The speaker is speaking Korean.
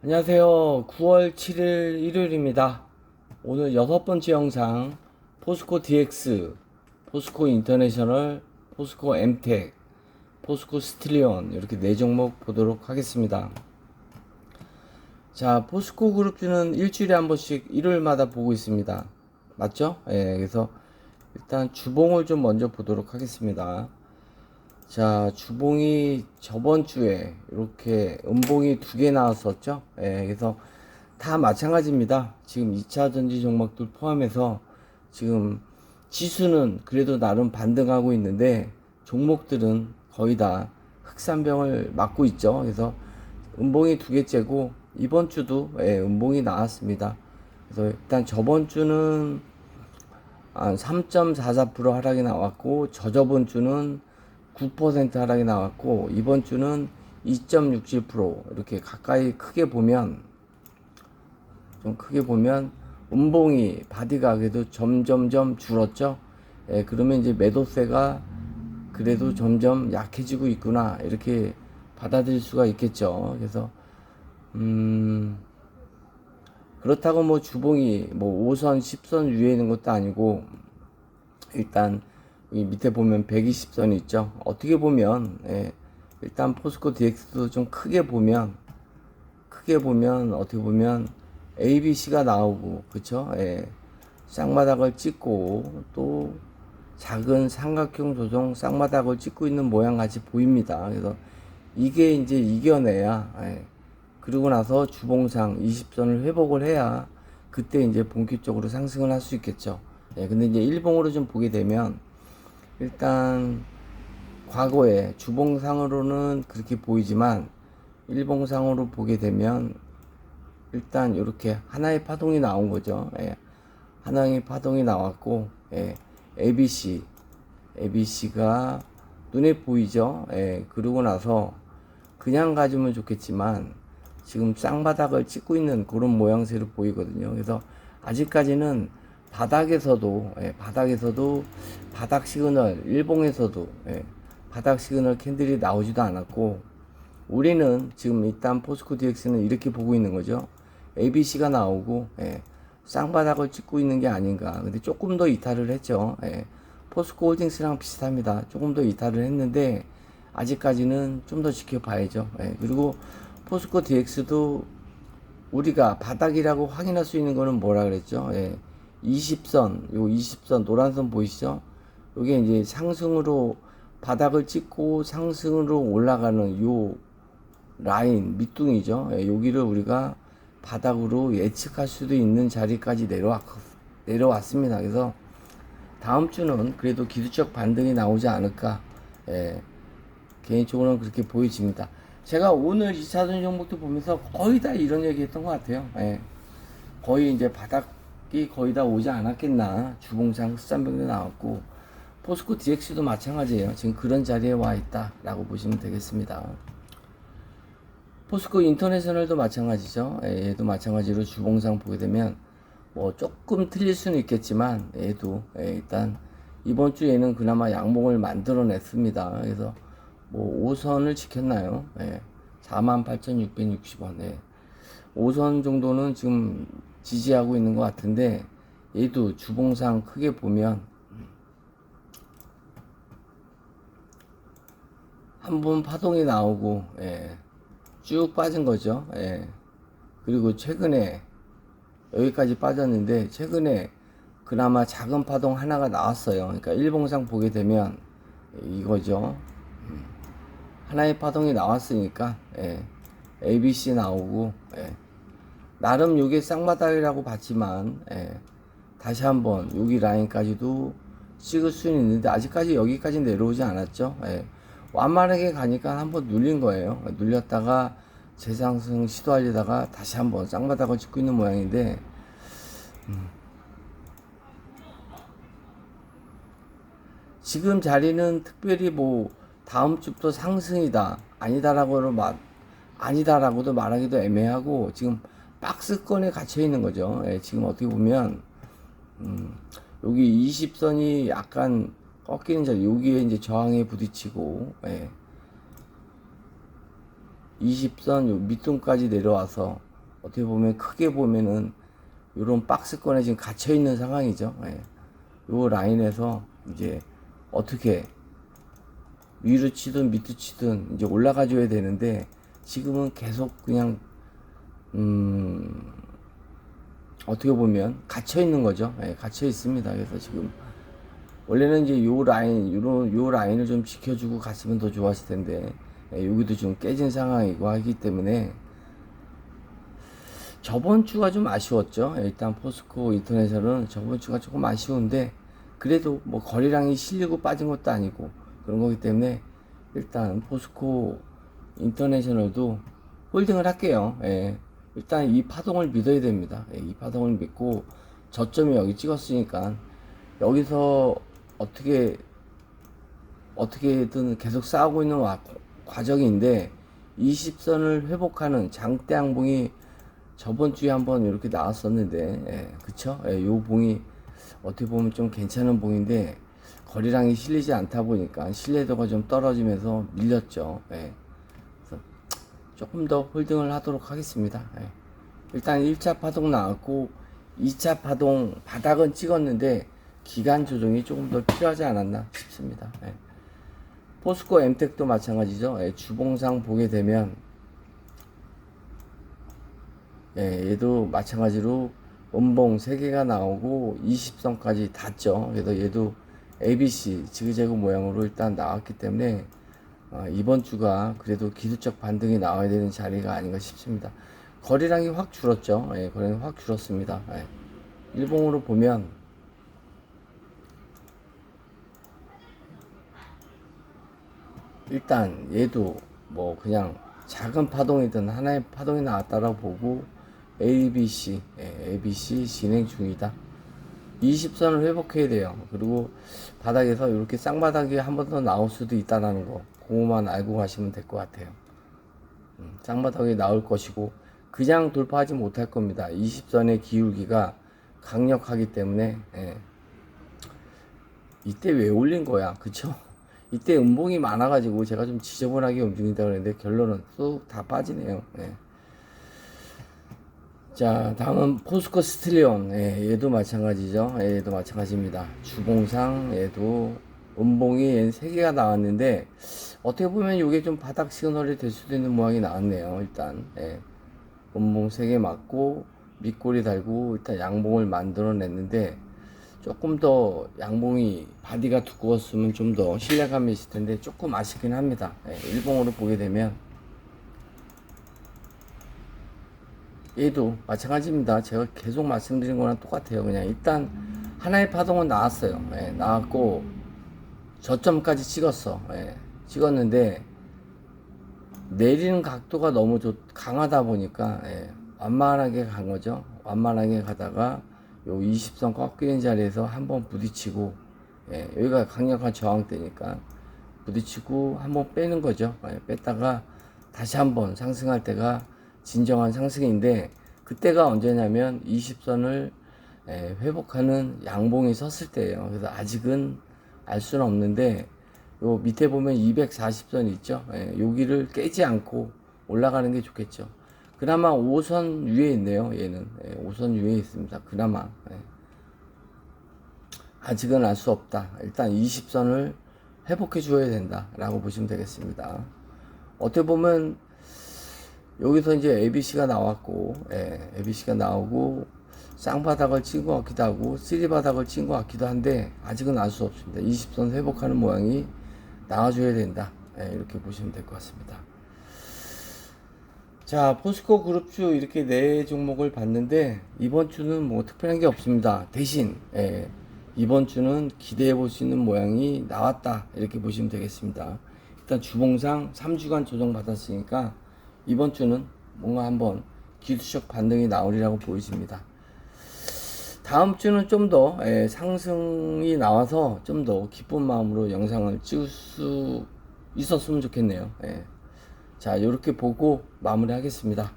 안녕하세요. 9월 7일 일요일입니다. 오늘 여섯 번째 영상 포스코 DX, 포스코 인터내셔널, 포스코 엠텍, 포스코 스틸리온 이렇게 네 종목 보도록 하겠습니다. 자, 포스코 그룹주는 일주일에 한 번씩 일요일마다 보고 있습니다. 맞죠? 예, 그래서 일단 주봉을 좀 먼저 보도록 하겠습니다. 자, 주봉이 저번 주에 이렇게 음봉이 두 개 나왔었죠. 예, 그래서 다 마찬가지입니다. 지금 2차 전지 종목들 포함해서 지금 지수는 그래도 나름 반등하고 있는데 종목들은 거의 다 흑산병을 맞고 있죠. 그래서 음봉이 두 개째고 이번 주도 예, 음봉이 나왔습니다. 그래서 일단 저번 주는 한 3.44% 하락이 나왔고 저저번 주는 9% 하락이 나왔고 이번 주는 2.67% 이렇게 가까이 크게 보면 좀 크게 보면 음봉이 바디가 그래도 점점점 줄었죠. 예, 그러면 이제 매도세가 그래도 점점 약해지고 있구나 이렇게 받아들일 수가 있겠죠. 그래서 음 그렇다고 뭐 주봉이 뭐 5선, 10선 위에 있는 것도 아니고 일단 이 밑에 보면 120선이 있죠. 어떻게 보면 예, 일단 포스코 DX도 좀 크게 보면 크게 보면 어떻게 보면 ABC가 나오고 그쵸? 예, 쌍마닥을 찍고 또 작은 삼각형 조정 쌍마닥을 찍고 있는 모양 같이 보입니다. 그래서 이게 이제 이겨내야 예, 그리고 나서 주봉상 20선을 회복을 해야 그때 이제 본격적으로 상승을 할 수 있겠죠. 예, 근데 이제 일봉으로 좀 보게 되면 일단 과거에 주봉상으로는 그렇게 보이지만 일봉상으로 보게 되면 일단 이렇게 하나의 파동이 나온 거죠. 예. 하나의 파동이 나왔고 예. ABC ABC가 눈에 보이죠. 예. 그러고 나서 그냥 가지면 좋겠지만 지금 쌍바닥을 찍고 있는 그런 모양새로 보이거든요. 그래서 아직까지는 바닥에서도 예, 바닥에서도 바닥 시그널 일봉에서도 예, 바닥 시그널 캔들이 나오지도 않았고 우리는 지금 일단 포스코 DX는 이렇게 보고 있는 거죠. ABC가 나오고 예, 쌍바닥을 찍고 있는 게 아닌가. 근데 조금 더 이탈을 했죠. 예, 포스코 홀딩스랑 비슷합니다. 조금 더 이탈을 했는데 아직까지는 좀 더 지켜봐야죠. 예, 그리고 포스코 DX도 우리가 바닥이라고 확인할 수 있는 거는 뭐라 그랬죠? 예, 20선, 요 20선 노란선 보이시죠? 요게 이제 상승으로 바닥을 찍고 상승으로 올라가는 요 라인 밑둥이죠. 예, 여기를 우리가 바닥으로 예측할 수도 있는 자리까지 내려왔, 내려왔습니다. 그래서 다음 주는 그래도 기술적 반등이 나오지 않을까. 예, 개인적으로는 그렇게 보여집니다. 제가 오늘 2차전 종목도 보면서 거의 다 이런 얘기 했던 것 같아요. 예, 거의 이제 바닥 이 거의 다 오지 않았겠나. 주봉상 흑산병도 나왔고, 포스코 DX도 마찬가지예요. 지금 그런 자리에 와 있다라고 보시면 되겠습니다. 포스코 인터내셔널도 마찬가지죠. 예, 얘도 마찬가지로 주봉상 보게 되면 뭐 조금 틀릴 수는 있겠지만 얘도 예, 일단 이번 주에는 그나마 양봉을 만들어냈습니다. 그래서 뭐 5선을 지켰나요? 예, 48,660원. 예. 5선 정도는 지금 지지하고 있는 것 같은데 얘도 주봉상 크게 보면 한 번 파동이 나오고 예, 쭉 빠진 거죠. 예. 그리고 최근에 여기까지 빠졌는데 최근에 그나마 작은 파동 하나가 나왔어요. 그러니까 일봉상 보게 되면 이거죠. 음. 하나의 파동이 나왔으니까 예. ABC 나오고 예. 나름 요게 쌍마닥이라고 봤지만 예. 다시 한번 여기 라인까지도 찍을 수는 있는데 아직까지 여기까지 내려오지 않았죠. 예. 완만하게 가니까 한번 눌린 거예요. 눌렸다가 재상승 시도하려다가 다시 한번 쌍바닥을 찍고 있는 모양인데 음. 지금 자리는 특별히 뭐 다음 주부터 상승이다 아니다라고는 말 아니다라고도 말하기도 애매하고 지금 박스권에 갇혀 있는 거죠. 예, 지금 어떻게 보면 음, 여기 20선이 약간 꺾이는 자리 여기에 이제 저항에 부딪히고 예. 20선 요 밑둥까지 내려와서 어떻게 보면 크게 보면은 이런 박스권에 지금 갇혀 있는 상황이죠. 예. 요 라인에서 이제 어떻게 위로 치든 밑으로 치든 이제 올라가 줘야 되는데 지금은 계속 그냥 음 어떻게 보면 갇혀 있는 거죠. 예, 갇혀 있습니다. 그래서 지금 원래는 이제 요 라인, 요, 요 라인을 좀 지켜주고 갔으면 더 좋았을 텐데 예, 여기도 좀 깨진 상황이고 하기 때문에 저번 주가 좀 아쉬웠죠. 예, 일단 포스코 인터내셔널은 저번 주가 조금 아쉬운데 그래도 뭐 거래량이 실리고 빠진 것도 아니고 그런 거기 때문에 일단 포스코 인터내셔널도 홀딩을 할게요. 예. 일단 이 파동을 믿어야 됩니다. 예, 이 파동을 믿고 저점이 여기 찍었으니까 여기서 어떻게 어떻게든 계속 싸우고 있는 와- 과정인데 20선을 회복하는 장대 항봉이 저번 주에 한번 이렇게 나왔었는데 예, 그쵸? 예, 요 봉이 어떻게 보면 좀 괜찮은 봉인데 거리량이 실리지 않다 보니까 신뢰도가 좀 떨어지면서 밀렸죠. 예. 조금 더 홀딩을 하도록 하겠습니다. 예. 일단 1차 파동 나왔고 2차 파동 바닥은 찍었는데 기간 조정이 조금 더 필요하지 않았나 싶습니다. 예. 포스코 엠텍도 마찬가지죠. 예, 주봉상 보게 되면 예, 얘도 마찬가지로 원봉 3개가 나오고 20선까지 닿죠. 그래서 얘도 ABC 지그재그 모양으로 일단 나왔기 때문에 어, 이번 주가 그래도 기술적 반등이 나와야 되는 자리가 아닌가 싶습니다. 거래량이 확 줄었죠. 예, 거래량이 확 줄었습니다. 예. 일봉으로 보면 일단 얘도 뭐 그냥 작은 파동이든 하나의 파동이 나왔다라고 보고 ABC, 예, ABC 진행 중이다. 20선을 회복해야 돼요. 그리고 바닥에서 이렇게 쌍바닥이 한 번 더 나올 수도 있다라는 거, 그거만 알고 가시면 될 것 같아요. 음, 쌍바닥이 나올 것이고, 그냥 돌파하지 못할 겁니다. 20선의 기울기가 강력하기 때문에, 예. 이때 왜 올린 거야? 그쵸? 이때 음봉이 많아가지고 제가 좀 지저분하게 움직인다 그랬는데 결론은 쑥 다 빠지네요. 예. 자, 다음은 포스코 스틸리온. 예, 얘도 마찬가지죠. 예, 얘도 마찬가지입니다. 주봉상 얘도 음봉이 얘는 3개가 나왔는데 어떻게 보면 이게 좀 바닥 시그널이 될 수도 있는 모양이 나왔네요. 일단 예. 음봉 3개 맞고 밑골이 달고 일단 양봉을 만들어 냈는데 조금 더 양봉이 바디가 두꺼웠으면 좀 더 신뢰감이 있을 텐데 조금 아쉽긴 합니다. 예, 일봉으로 보게 되면 얘도 마찬가지입니다. 제가 계속 말씀드린 거랑 똑같아요. 그냥 일단 하나의 파동은 나왔어요. 예, 나왔고 저점까지 찍었어. 예, 찍었는데 내리는 각도가 너무 좋, 강하다 보니까 예, 완만하게 간 거죠. 완만하게 가다가 요 20선 꺾이는 자리에서 한번 부딪히고 예, 여기가 강력한 저항대니까 부딪히고 한번 빼는 거죠. 예, 뺐다가 다시 한번 상승할 때가 진정한 상승인데 그때가 언제냐면 20선을 예, 회복하는 양봉이 섰을 때예요. 그래서 아직은 알 수는 없는데 요 밑에 보면 240선 있죠. 예, 여기를 깨지 않고 올라가는 게 좋겠죠. 그나마 5선 위에 있네요. 얘는 예, 5선 위에 있습니다. 그나마 예. 아직은 알 수 없다. 일단 20선을 회복해 줘야 된다라고 보시면 되겠습니다. 어떻게 보면 여기서 이제 ABC가 나왔고, 예, ABC가 나오고, 쌍바닥을 친 것 같기도 하고, 쓰리바닥을 친 것 같기도 한데, 아직은 알 수 없습니다. 20선 회복하는 모양이 나와줘야 된다. 예, 이렇게 보시면 될 것 같습니다. 자, 포스코 그룹주 이렇게 네 종목을 봤는데, 이번 주는 뭐 특별한 게 없습니다. 대신, 예, 이번 주는 기대해 볼 수 있는 모양이 나왔다. 이렇게 보시면 되겠습니다. 일단 주봉상 3주간 조정 받았으니까, 이번 주는 뭔가 한번 기술적 반등이 나오리라고 보여집니다. 다음 주는 좀 더 상승이 나와서 좀 더 기쁜 마음으로 영상을 찍을 수 있었으면 좋겠네요. 예. 자, 이렇게 보고 마무리 하겠습니다.